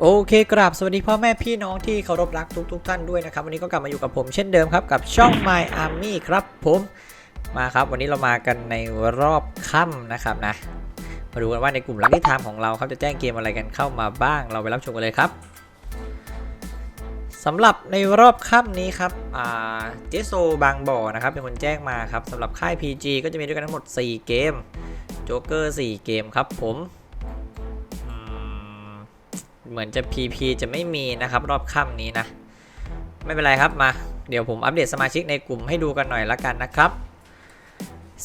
โอเคกราบสวัสดีพ่อแม่พี่น้องที่เคารพรักทุกๆทท่านด้วยนะครับ วันนี้ก็กลับมาอยู่กับผมเช่นเดิมครับ กับช่อง My Army ครับผมมาครับ วันนี้เรามากันในรอบค่ำนะครับนะ มาดูกันว่าในกลุ่มลักที่ไทม์ของเราครับจะแจ้งเกมอะไรกันเข้ามาบ้าง เราไปรับชมกันเลยครับสำหรับในรอบค่ำนี้ครับเจโซบางบ่อนะครับเป็นคนแจ้งมาครับสำหรับค่าย PG ก็จะมีด้วยกันทั้งหมด 4 เกมโจ๊กเกอร์4เกมครับผม เหมือนจะ PP จะไม่มีนะครับรอบค่ำนี้นะ ไม่เป็นไรครับมา เดี๋ยวผมอัปเดตสมาชิกในกลุ่มให้ดูกันหน่อยละกันนะครับ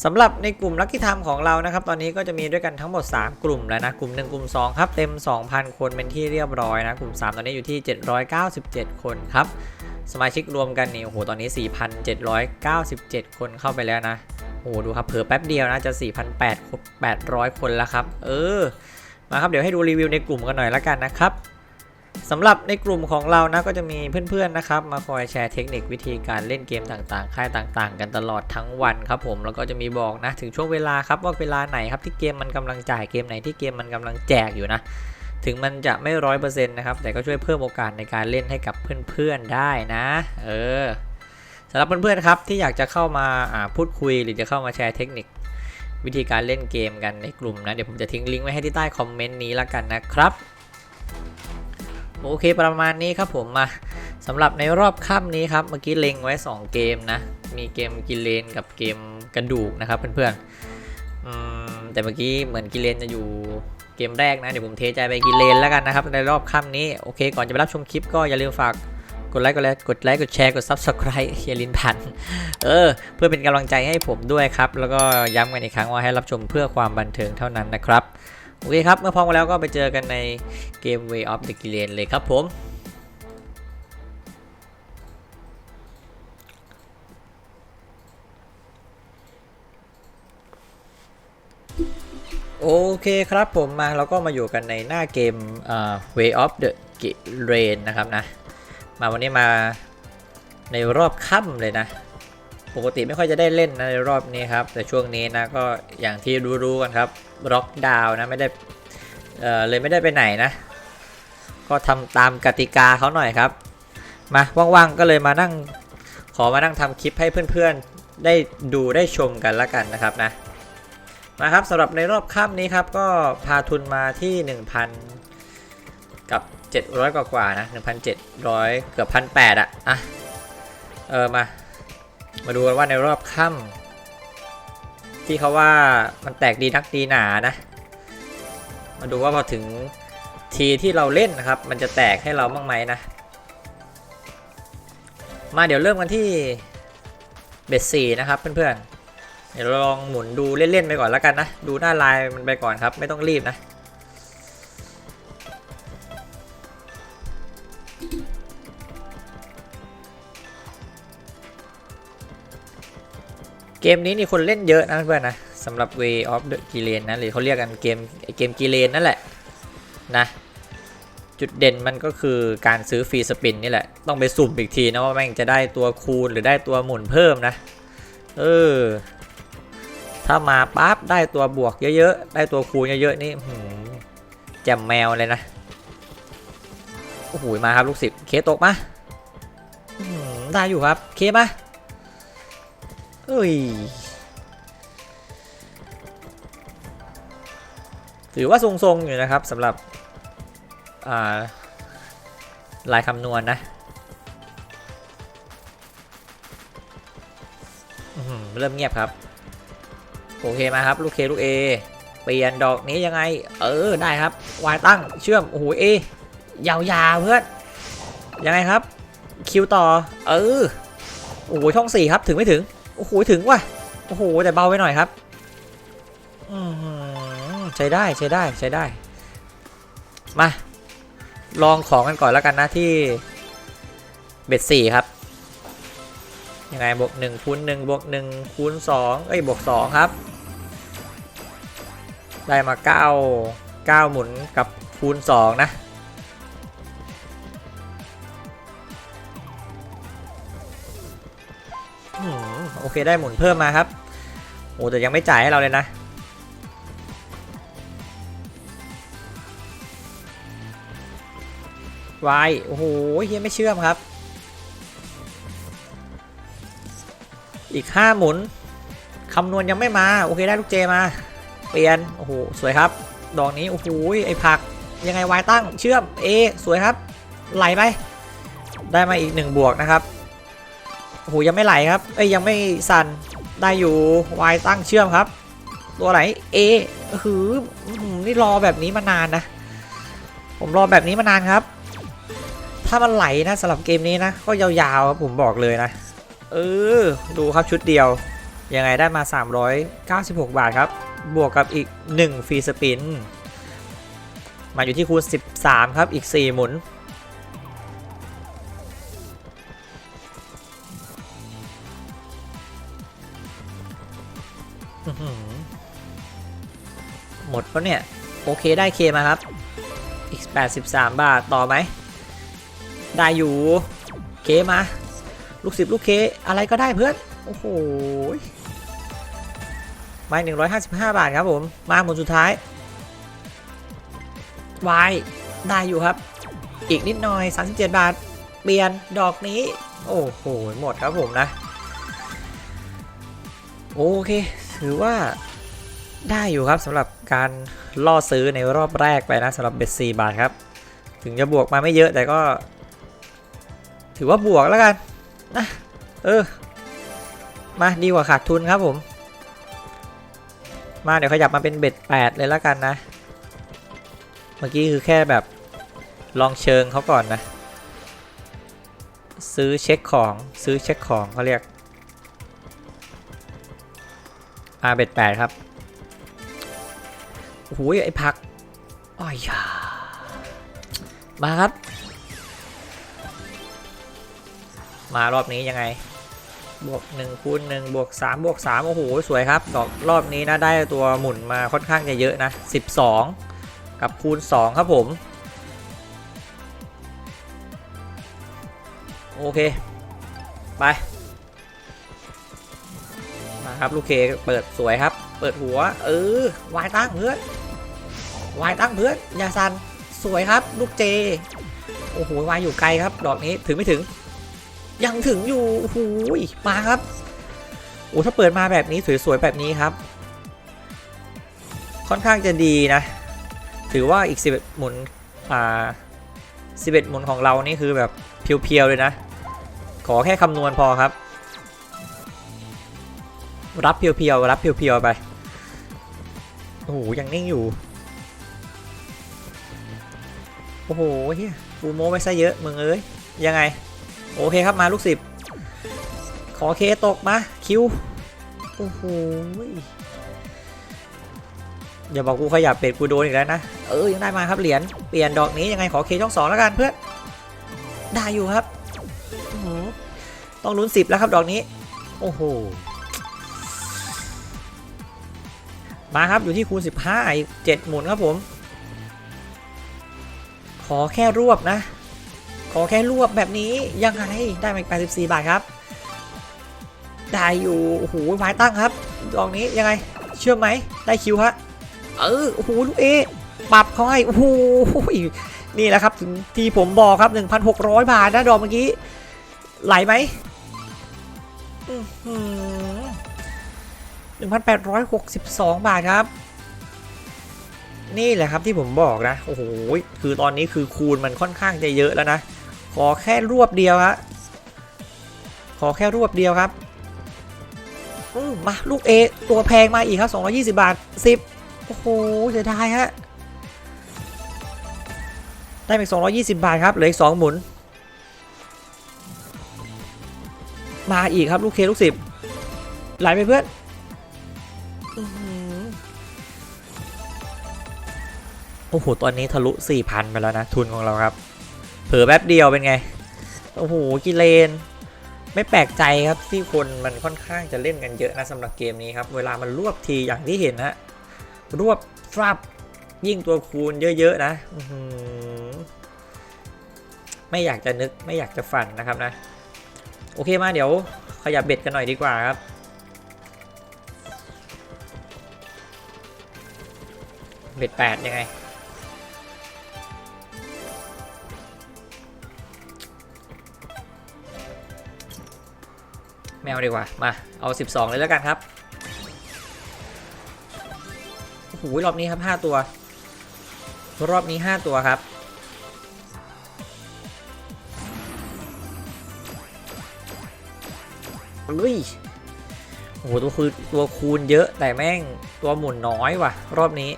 สำหรับในกลุ่มลัคกี้ไทม์ของเรานะครับ ตอนนี้ก็จะมีด้วยกันทั้งหมด 3 กลุ่มแล้วนะ กลุ่ม 1 กลุ่ม 2 ครับ เต็ม 2,000 คนเป็นที่เรียบร้อยนะ กลุ่ม 3 ตอนนี้อยู่ที่ 797 คนครับ สมาชิกรวมกันนี่โอ้โหตอนนี้ 4,797 คนเข้าไปแล้วนะโอ้โหดูครับเผลอแป๊บเดียวนะจะ 4,800 คนแล้วครับ เออ มาครับเดี๋ยวให้ดูรีวิวในกลุ่มกันหน่อยละกันนะครับสำหรับในกลุ่มของเรานะก็จะมีเพื่อนๆนะครับ มาคอยแชร์เทคนิควิธีการเล่นเกมต่างๆ ค่ายต่างๆ กันตลอดทั้งวันครับผมแล้วก็จะมีบอกนะถึงช่วงเวลาครับว่าเวลาไหนครับที่เกมมันกำลังจ่ายเกมไหนที่เกมมันกำลังแจกอยู่นะ ถึงมันจะไม่ร้อยเปอร์เซ็นต์นะครับแต่ก็ช่วยเพิ่มโอกาสในการเล่นให้กับเพื่อนๆได้นะเออสำหรับเพื่อนๆครับที่อยากจะเข้ามาอ่าพูดคุยหรือจะเข้ามาแชร์เทคนิค วิธีการเล่นเกมกันในกลุ่มนะ เดี๋ยวผมจะทิ้งลิงก์ไว้ให้ที่ใต้คอมเมนต์นี้ละกันนะครับ โอเคประมาณนี้ครับผมมาสำหรับในรอบค่ำนี้ครับ เมื่อกี้เล็งไว้ 2 เกมนะ มีเกมกิเลนกับเกมกระดูกนะครับเพื่อนๆแต่เมื่อกี้เหมือนกิเลนจะอยู่เกมแรกนะ เดี๋ยวผมเทใจไปกิเลนแล้วกันนะครับ ในรอบค่ำนี้ โอเค ก่อนจะไปรับชมคลิปก็อย่าลืมฝาก กดไลค์กดไลค์กดไลค์กดแชร์กด subscribe เฮียลินพันเออ เพื่อเป็นกำลังใจให้ผมด้วยครับ แล้วก็ย้ำกันอีกครั้งว่าให้รับชมเพื่อความบันเทิงเท่านั้นนะครับ โอเคครับ เมื่อพร้อมกันแล้วก็ไปเจอกันในเกม Way of the g i l l e n เลยครับผมโอเคครับผมมาเราก็มาอยู่กันในหน้าเกมอ่า Way of the g i l l e n นะครับนะ มาวันนี้มาในรอบค่ำเลยนะ ปกติไม่ค่อยจะได้เล่นนะในรอบนี้ครับ แต่ช่วงนี้นะก็อย่างที่รู้ๆกันครับล็อกดาวน์นะไม่ได้เออเลยไม่ได้ไปไหนนะ ก็ทำตามกติกาเขาหน่อยครับ มาว่างๆก็เลยมานั่งขอมานั่งทำคลิปให้เพื่อนๆ ได้ดูได้ชมกันละกันนะครับนะมาครับสำหรับในรอบค่ำนี้ครับก็พาทุนมาที่ 1,000 กับ 700 กว่ากว่านะ 1,700 เกือบ 1,800อะอะ เออ มา มาดูกันว่าในรอบค่ำที่เขาว่ามันแตกดีนักดีหนานะ มาดูว่าพอถึงทีที่เราเล่นนะครับ มันจะแตกให้เราบ้างไหมนะ มาเดี๋ยวเริ่มกันที่เบสสี่นะครับเพื่อนๆเดี๋ยวลองหมุนดูเล่นๆไปก่อนแล้วกันนะ ดูหน้าลายมันไปก่อนครับ ไม่ต้องรีบนะ เกมนี้นี่คนเล่นเยอะนะเพื่อนนะสำหรับ Way of the g i l e n นะหรือเขาเรียกกันเกมเกมกิเลนนั่นแหละนะจุดเด่นมันก็คือการซื้อฟรีสปินนี่แหละ ต้องไปสุ่มอีกทีนะว่าแม่งจะได้ตัวคูณหรือได้ตัวหมุนเพิ่มนะ เออ ถ้ามาปั๊บได้ตัวบวกเยอะๆ ได้ตัวคูณเยอะๆ นี่แจมแมวเลยนะ โอ้โหมาครับลูกศิษย์เคตกมาอื้อหือได้อยู่ครับ เคมา เอ้ย ถือว่าทรงๆอยู่นะครับสำหรับาลายคำนวณนะเริ่มเงียบครับ โอเคมาครับ ลูกเคลูก A เปลี่ยนดอกนี้ยังไง เออได้ครับวายตั้งเชื่อมโอ้โหเอยาวๆเพื่อนยังไงครับ คิวต่อ เออโอ้โหช่องสี่ครับถึงไม่ถึง โอ้โหถึงว่ะโอ้โหแต่เบาไปหน่อยครับใช้ได้ใช้ได้ใช้ได้ มา ลองของกันก่อนแล้วกันนะที่เบ็ดสี่ครับยังไงบวกหนึ่งคูณหนึ่งบวกหนึ่งคูณสองเอ้ยบวกสองครับ ได้มาเก้าเก้าหมุนกับคูณสองนะ เคได้หมุนเพิ่มมาครับโอ้แต่ยังไม่จ่ายให้เราเลยนะวายโอ้โหเฮียไม่เชื่อมครับ อีก 5 หมุนคำนวณยังไม่มา โอเคได้ลูกเจมา เปลี่ยน โอ้โห สวยครับ ดอกนี้ โอ้โห ไอผัก ยังไงวายตั้ง เชื่อม เอ สวยครับ ไหลไป ได้มาอีก 1 บวกนะครับ โอ้โหยังไม่ไหลครับเอ้ยยังไม่สั่นได้อยู่วายตั้งเชื่อมครับ ตัวไหนเอหือนี่รอแบบนี้มานานนะ ผมรอแบบนี้มานานครับ ถ้ามันไหลนะสำหรับเกมนี้นะ ก็ยาวๆครับผมบอกเลยนะ เออ ดูครับชุดเดียว ยังไงได้มา 396 บาทครับ บวกกับอีก 1 ฟรีสปิน มาอยู่ที่คูณ 13 ครับอีก 4 หมุน หมดปะเนี่ย โอเคได้เคมาครับ อีก 83 บาท ต่อไหม ได้อยู่เคมา ลูกศิษย์ลูกเคอะไรก็ได้เพื่อน โอ้โหไม่155บห้าบาทครับผม มาหมุนสุดท้ายวายได้อยู่ครับ อีกนิดหน่อย 37 บาท เปลี่ยนดอกนี้ โอ้โห หมดครับผมนะ โอเค ถือว่าได้อยู่ครับสำหรับการล่อซื้อในรอบแรกไปนะสำหรับเบ็ด4บาทครับ ถึงจะบวกมาไม่เยอะแต่ก็ ถือว่าบวกแล้วกันนะเออ มาดีกว่าขาดทุนครับผม มาเดี๋ยวขยับมาเป็นเบ็ด8เลยแล้วกันนะ เมื่อกี้คือแค่แบบลองเชิงเขาก่อนนะ ซื้อเช็คของซื้อเช็คของเขาเรียก อาเบ็ดแปดครับโอ้โหไอ้พักอ้อยามาครับ มารอบนี้ยังไง บวก1คูณ1บวก3บวก3โอ้โห สวยครับดอกรอบนี้นะได้ตัวหมุนมาค่อนข้างจะเยอะนะ12กับคูณ2ครับผม โอเค ไป ครับ ลูกเคเปิดสวยครับ เปิดหัว เออวายตั้งเพื่อนวายตั้งเพื่อนอยาซันสวยครับ ลูกเจ โอ้โหวายอยู่ไกลครับ ดอกนี้ถึงไม่ถึง ยังถึงอยู่โอ้โหมาครับโอ้ถ้าเปิดมาแบบนี้สวยๆแบบนี้ครับ ค่อนข้างจะดีนะ ถือว่าอีก11หมุนอ่า11หมุนของเรานี่คือแบบเพียวๆเลยนะ ขอแค่คำนวณพอครับ รับเพียวๆรับเพียวๆไป โอ้โหยังนิ่งอยู่ โอ้โหเฮียฟูโมไม่ใช่เยอะมึงเอ้ยยังไง โอเคครับมาลูกสิบขอเคตกมาคิวโอ้โหอย่าบอกกูขยับเป็ดกูโดนอีกแล้วนะ เออยังได้มาครับเหรียญเปลี่ยนดอกนี้ยังไงขอเคช่องสองแล้วกันเพื่อนได้อยู่ครับอื้อหือต้องลุ้นสิบแล้วครับดอกนี้ โอ้โห มาครับอยู่ที่คูณ 15 อีก 7 หมุนครับผม ขอแค่รวบนะ ขอแค่รวบแบบนี้ยังไงได้มาอีก84 บาทครับ ได้อยู่โอ้โหไม้ตั้งครับดอกนี้ยังไงเชื่อไหมได้คิวฮะเออโอ้โหลูกเอปรับเขาให้โอ้โหนี่แหละครับถึงที่ผมบอกครับ 1,600 บาทนะดอกเมื่อกี้ไหลไหม 1,862 บาทครับ นี่แหละครับที่ผมบอกนะ โอ้โห คือตอนนี้คือคูณมันค่อนข้างจะเยอะแล้วนะ ขอแค่รวบเดียวฮะ ขอแค่รวบเดียวครับมาลูกเอตัวแพงมาอีกครับ 220 บาท 10 โอ้โหเสียดายฮะ ได้ไป220 บาทครับ เหลืออีก 2 หมุน มาอีกครับลูกเคลูก 10 ไหลไปเพื่อน โอ้โห ตอนนี้ทะลุ 4,000 ไปแล้วนะ ทุนของเราครับ เผลอแป๊บเดียวเป็นไง โอ้โห กิเลน ไม่แปลกใจครับที่คนมันค่อนข้างจะเล่นกันเยอะนะสำหรับเกมนี้ครับ เวลามันรวบทีอย่างที่เห็นนะรวบฟรับยิ่งตัวคูณเยอะๆนะไม่อยากจะนึกไม่อยากจะฝันนะครับนะ โอเคมาเดี๋ยวขยับเบ็ดกันหน่อยดีกว่าครับ เบ็ดแปดยังไง แมวดีกว่า มา เอา 12 เลยแล้วกันครับ โอ้โห รอบนี้ครับ 5 ตัว รอบนี้ 5 ตัวครับลุยโอ้โหตัวคือตัวคูณเยอะแต่แม่งตัวหมุนน้อยว่ะ รอบนี้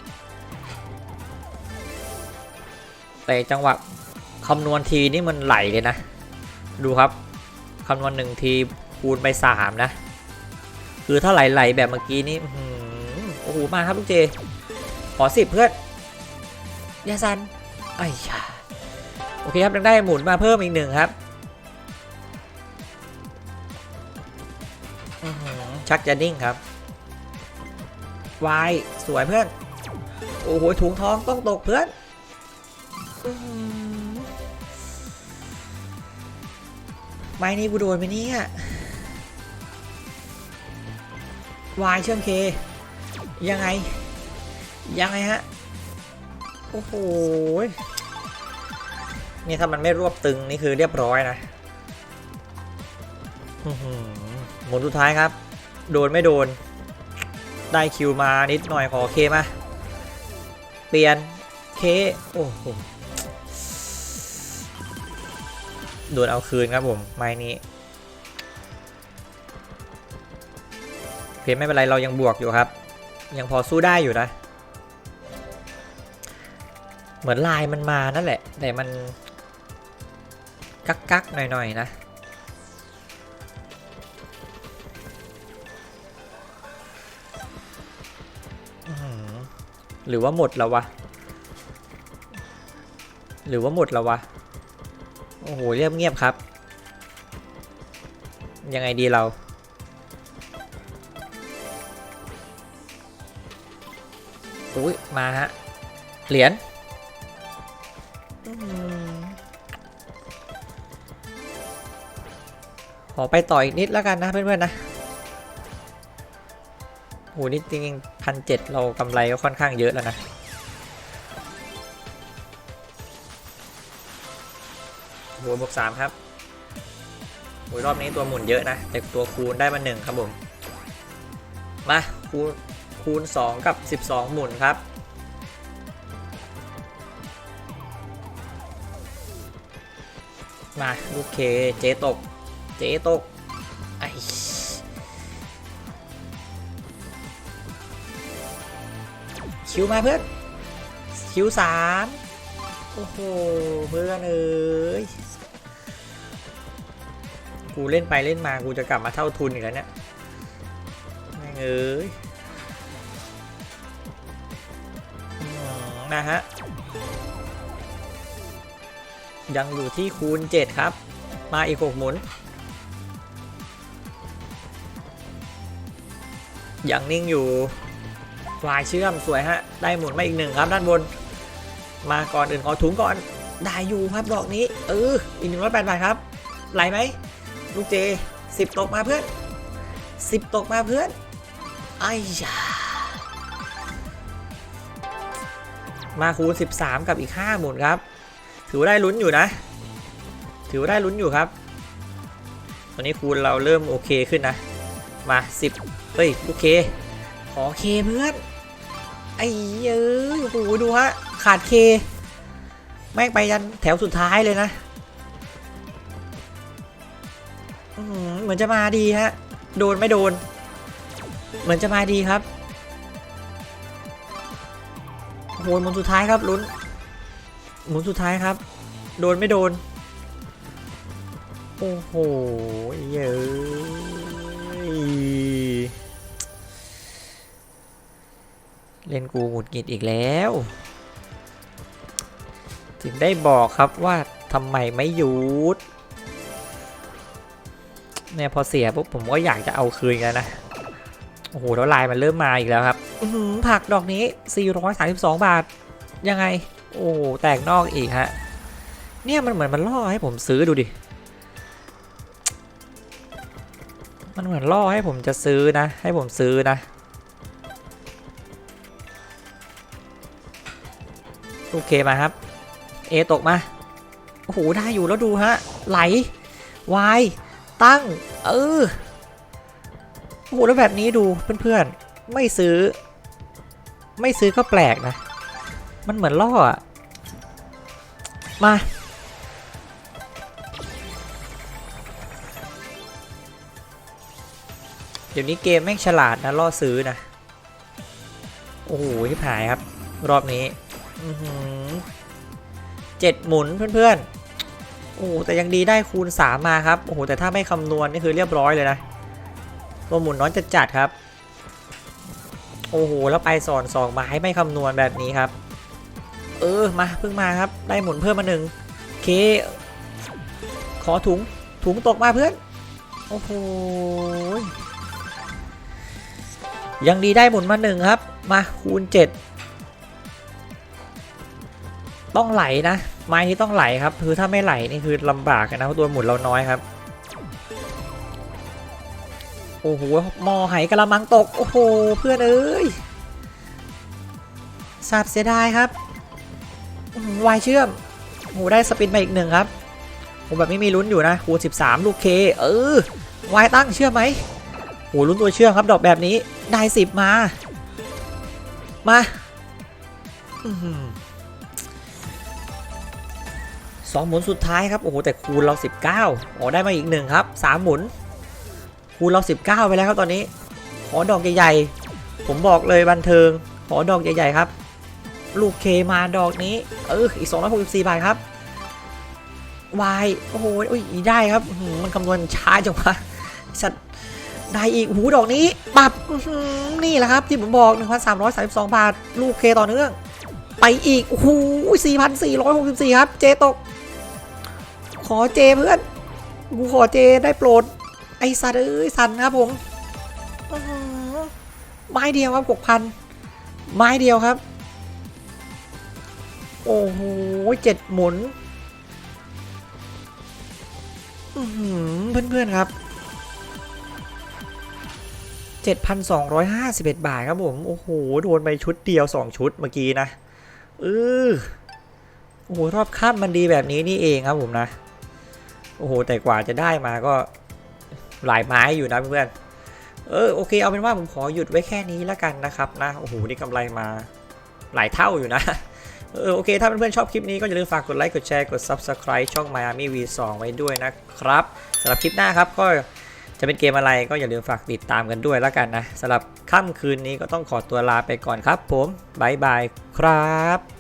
แต่จังหวะคำนวณทีนี่มันไหลเลยนะ ดูครับคำนวณหนึ่งทีคูณไปสามนะ คือถ้าไหลๆแบบเมื่อกี้นี่โอ้โหมาครับลูกเจ ขอสิบเพื่อนยาซันไอ้ชาโอเคครับยังได้หมุนมาเพิ่มอีกหนึ่งครับชักจะนิ่งครับวายสวยเพื่อน โอ้โหถุงทองต้องตกเพื่อน ไม้นี้กูโดนไหมเนี่ยวายเชื่อมเค ยังไง ยังไงฮะ โอ้โหนี่ถ้ามันไม่รวบตึง นี่คือเรียบร้อยนะหมุนสุดท้ายครับ โดนไม่โดน ได้คิวมานิดหน่อยขอเคมา เปลี่ยนเค โอ้โห โดนเอาคืนครับผมไม้นี้เพไม่เป็นไรเรายังบวกอยู่ครับ ยังพอสู้ได้อยู่นะ เหมือนลายมันมานั่นแหละ แต่มัน กักกักหน่อยๆนะหรือว่าหมดแล้ววะ หรือว่าหมดแล้ววะ โอ้โหเรียบเงียบครับ ยังไงดีเรา อุ้ย มาฮะ เหรียญหอขอไปต่ออีกนิดแล้วกันนะเพื่อนๆนะโหนี่จริงๆพันเจ็ดเรากำไรก็ค่อนข้างเยอะแล้วนะ หัวบวกสามครับโอ้ยรอบนี้ตัวหมุนเยอะนะแต่ตัวคูณได้มาหนึ่งครับผม มาคูณคูณ2กับ12หมุนครับมาลูกเคเจตก เจตกไอคิวมาเพื่อน คิวสามโอ้โห เพื่อนเอ้ย กูเล่นไปเล่นมากูจะกลับมาเท่าทุนอีกแล้วเนี่ยแม่งเอ้ยนะฮะ ยังอยู่ที่คูณ 7 ครับ มาอีก 6 หมุน ยังนิ่งอยู่วายเชื่อมสวยฮะ ได้หมุนมาอีกหนึ่งครับด้านบน มาก่อนอื่นขอถุงก่อน ได้อยู่ครับดอกนี้ เออ อีกหนึ่งร้อยแปดบาทครับ ไหลไหม ลูกเจสิบตกมาเพื่อนสิบตกมาเพื่อนไอ้ยามาคูณ 13 กับอีก5หมุนครับ ถือว่าได้ลุ้นอยู่นะ ถือว่าได้ลุ้นอยู่ครับ ตอนนี้คูณเราเริ่มโอเคขึ้นนะ มา 10เฮ้ยโอเคขอเคเพื่อน ไอ้เอ้ยโอ้โหดูฮะ ขาดเค แม่งไปยันแถวสุดท้ายเลยนะ เหมือนจะมาดีฮะ โดนไม่โดน เหมือนจะมาดีครับโอ้โหมุนสุดท้ายครับลุ้น หมุนสุดท้ายครับ โดนไม่โดน โอ้โหเย้ยเล่นกูหงุดหงิดอีกแล้ว ถึงได้บอกครับว่าทำไมไม่หยุด เนี่ยพอเสียปุ๊บผมก็อยากจะเอาคืนกันนะ โอ้โหแล้วลายมันเริ่มมาอีกแล้วครับหือผักดอกนี้ 432 บาท ยังไง โอ้โหแตกนอกอีกฮะ เนี่ยมันเหมือนมันล่อให้ผมซื้อดูดิ มันเหมือนล่อให้ผมจะซื้อนะ ให้ผมซื้อนะโอเคมาครับ เอตกมา โอ้โห ได้อยู่แล้วดูฮะ ไหลวาย ตั้ง เออโอ้โหแล้วแบบนี้ดูเพื่อนๆ ไม่ซื้อ ไม่ซื้อก็แปลกนะ มันเหมือนล่ออะมา เดี๋ยวนี้เกมแม่งฉลาดนะล่อซื้อนะ โอ้โหที่หายครับ รอบนี้เจ็ดหมุนเพื่อนๆ โอ้แต่ยังดีได้คูณ 3 มาครับ โอ้โห แต่ถ้าไม่คำนวณนี่คือเรียบร้อยเลยนะ ตัวหมุนน้อยจะจัดครับ โอ้โห แล้วไปสอนสองมาให้ไม่คำนวณแบบนี้ครับ เออ มาเพิ่งมาครับ ได้หมุนเพิ่มมาหนึ่งเค ขอถุง ถุงตกมาเพื่อน โอ้โห ยังดีได้หมุนมาหนึ่งครับ มาคูณ 7 ต้องไหลนะ ไม้ที่ต้องไหลครับ คือถ้าไม่ไหลนี่คือลำบากนะเพราะตัวหมุนเราน้อยครับ โอ้โหมอหายกระมังตก โอ้โห เพื่อนเอ้ยสาบเสียดายครับวายเชื่อมโอ้ได้สปินมาอีกหนึ่งครับผมแบบไม่มีลุ้นอยู่นะโหสิบสามลูกเค เออวายตั้งเชื่อไหมโอ้ลุ้นตัวเชื่อมครับ ดอกแบบนี้ได้สิบมา มา 2 หมุนสุดท้ายครับ โอ้โห แต่คูณเรา 19 อ๋อ ได้มาอีกหนึ่งครับ 3 หมุน คูณเรา 19 ไปแล้วครับตอนนี้ ขอดอกใหญ่ๆ ผมบอกเลยบันเทิง ขอดอกใหญ่ๆครับ ลูกเคมาดอกนี้ เออ อีก 264 บาทครับวายโอ้โหอุ้ยได้ครับ มันคำนวณช้าจังวะสัตว์ได้อีกหูดอกนี้ปับนี่แหละครับ ที่ผมบอก 1,332 บาท ลูกเคต่อเนื่อง ไปอีกโอ้โห4,464 ครับ เจตก ขอเจเพื่อน กูขอเจได้โปรด ไอสัตว์เอ้ยสันครับผมไม้เดียวครับหกพันไม้เดียวครับ โอ้โหเจ็ดหมุนอื้อหือเพื่อนๆครับ 7,251 บาทครับผม โอ้โห โดนไปชุดเดียว 2 ชุดเมื่อกี้นะเออโอ้โห รอบคาดมันดีแบบนี้นี่เองครับผมนะ โอ้โห แต่กว่าจะได้มาก็หลายไม้อยู่นะเพื่อนเออโอเคเอาเป็นว่าผมขอหยุดไว้แค่นี้แล้วกันนะครับนะโอ้โหนี่กำไรมาหลายเท่าอยู่นะเออโอเค ถ้าเพื่อนๆชอบคลิปนี้ก็อย่าลืมฝากกดไลค์กดแชร์กด Subscribe ช่อง Miami V2 ไว้ด้วยนะครับสำหรับคลิปหน้าครับก็จะเป็นเกมอะไรก็อย่าลืมฝากติดตามกันด้วยแล้วกันนะสำหรับค่ำคืนนี้ก็ต้องขอตัวลาไปก่อนครับ ผมบายบายครับ